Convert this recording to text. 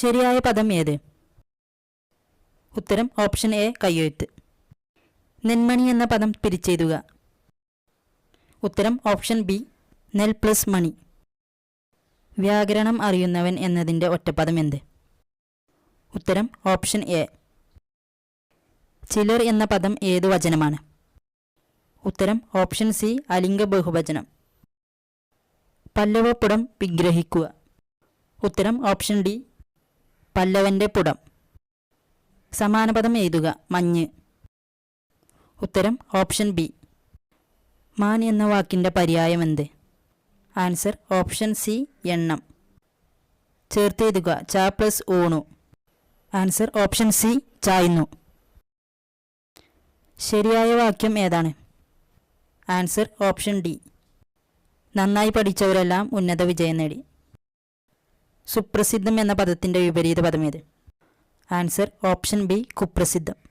ശരിയായ പദം ഏത്? ഉത്തരം ഓപ്ഷൻ എ കയ്യെഴുത്ത്. നെന്മണി എന്ന പദം പിരിച്ചെഴുതുക. ഉത്തരം ഓപ്ഷൻ ബി നെൽ പ്ലസ് മണി. വ്യാകരണം അറിയുന്നവൻ എന്നതിന്റെ ഒറ്റപ്പദം എന്ത്? ഉത്തരം ഓപ്ഷൻ എ. ചിലർ എന്ന പദം ഏതു വചനമാണ്? ഉത്തരം ഓപ്ഷൻ സി അലിംഗ ബഹുവചനം. പല്ലവപ്പുടം വിഗ്രഹിക്കുക. ഉത്തരം ഓപ്ഷൻ ഡി പല്ലവന്റെ പുടം. സമാനപദം എഴുതുക. മഞ്ഞ്. ഉത്തരം ഓപ്ഷൻ ബി. മാൻ എന്ന വാക്കിന്റെ പര്യായം എന്ത്? ആൻസർ ഓപ്ഷൻ സി എണ്ണം. ചേർത്ത് എഴുതുക. ചാ പ്ലസ് ഊണു. ആൻസർ ഓപ്ഷൻ സി ചായുന്നു. ശരിയായ വാക്യം ഏതാണ്? Answer option D. നന്നായി പഠിച്ചവരെല്ലാം ഉന്നത വിജയം നേടി. സുപ്രസിദ്ധം എന്ന പദത്തിന്റെ വിപരീത പദം പദമേത് ആൻസർ ഓപ്ഷൻ ബി കുപ്രസിദ്ധം.